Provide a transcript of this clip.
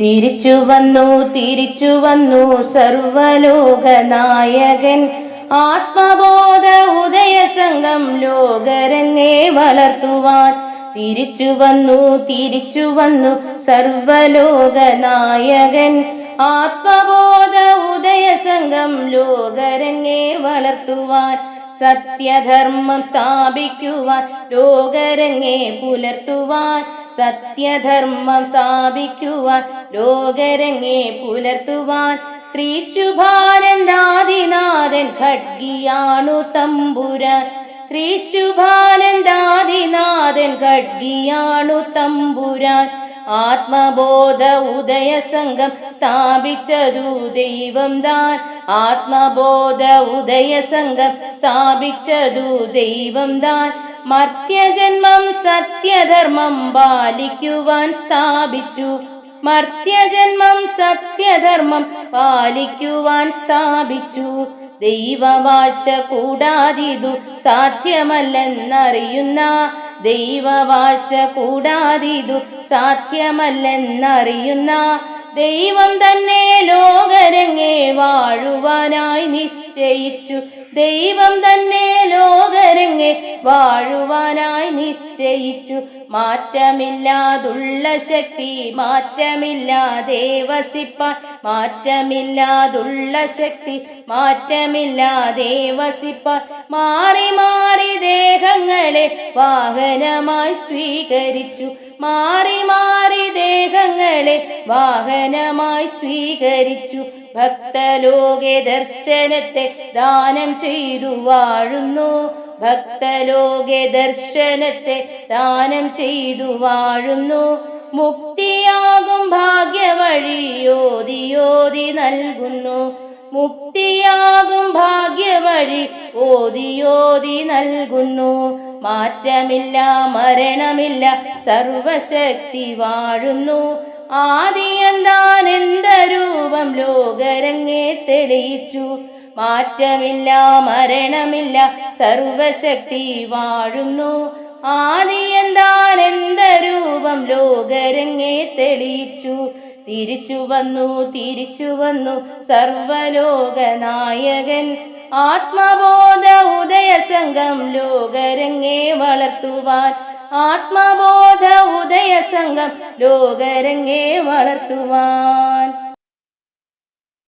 തിരിച്ചു വന്നു തിരിച്ചു വന്നു സർവലോകനായകൻ. ആത്മബോധ ഉദയ സംഘം ലോകരങ്ങെ വളർത്തുവാൻ. തിരിച്ചു വന്നു തിരിച്ചു വന്നു സർവലോകനായകൻ. ആത്മബോധ ഉദയ സംഘം ലോകരങ്ങെ വളർത്തുവാൻ. സത്യധർമ്മം സ്ഥാപിക്കുവാൻ ലോകരങ്ങെ പുലർത്തുവാൻ സത്യധർമ്മം സ്ഥാപിക്കുവാൻ ലോകരങ്ങെ പുലർത്തുവാൻ. ശ്രീ ശുഭാനന്ദാദിനാഥൻ ഖഡ്ഗിയാണു തമ്പുരാൻ. ശ്രീ ശുഭാനന്ദാദിനാഥൻ ഖഡ്ഗിയാണു തമ്പുരാൻ. ആത്മബോധ ഉദയ സംഘം സ്ഥാപിച്ചതു ദൈവം താൻ. ആത്മബോധ ഉദയ സംഘം സ്ഥാപിച്ചതു ദൈവം താൻ. മർത്യജന്മം സത്യധർമ്മം പാലിക്കുവാൻ സ്ഥാപിച്ചു. മർത്യജന്മം സത്യധർമ്മം പാലിക്കുവാൻ സ്ഥാപിച്ചു. ദൈവവാഴ്ച കൂടാതിതു സാധ്യമല്ലെന്നറിയുന്ന ദൈവവാഴ്ച കൂടാതിതു സാധ്യമല്ലെന്നറിയുന്ന ദൈവം തന്നെ ലോകരങ്ങെ വാഴുവാനായി നിശ്ചയിച്ചു. ദൈവം തന്നെ ലോകരങ്ങെ വാഴുവാനായി നിശ്ചയിച്ചു. മാറ്റമില്ലാതുള്ള ശക്തി മാറ്റമില്ലാതെ വസിപ്പാൻ മാറ്റമില്ലാതുള്ള ശക്തി മാറ്റമില്ലാതെ വസിപ്പാൻ മാറി മാറി ദേഹങ്ങളെ വാഹനമായി സ്വീകരിച്ചു. മാറി മാറി ദേഹങ്ങളെ വാഹനമായി സ്വീകരിച്ചു. ഭക്തലോകെ ദർശനത്തെ ദാനം ചെയ്തു വാഴുന്നു. ഭക്തലോകെ ദർശനത്തെ ദാനം ചെയ്തു വാഴുന്നു. മുക്തിയാകും ഭാഗ്യവഴിയോതിയോതി നൽകുന്നു. മുക്തിയാകും ഭാഗ്യവഴി ഓതിയോതി നൽകുന്നു. മാറ്റമില്ല മരണമില്ല സർവശക്തി വാഴുന്നു. ആദിയന്താൻ എന്ത രൂപം ലോകരങ്ങെ തെളിയിച്ചു. മാറ്റമില്ല മരണമില്ല സർവശക്തി വാഴുന്നു. ആദിയന്താൻ എന്ത രൂപം ലോകരങ്ങെ തെളിയിച്ചു. തിരിച്ചു വന്നു തിരിച്ചു വന്നു സർവലോകനായകൻ ആത്മബോധ ഉദയ സംഘം ലോകരങ്ങെ വളർത്തുവാൻ. ആത്മബോധ ഉദയ സംഘം ലോകരങ്ങെ വളർത്തുവാൻ.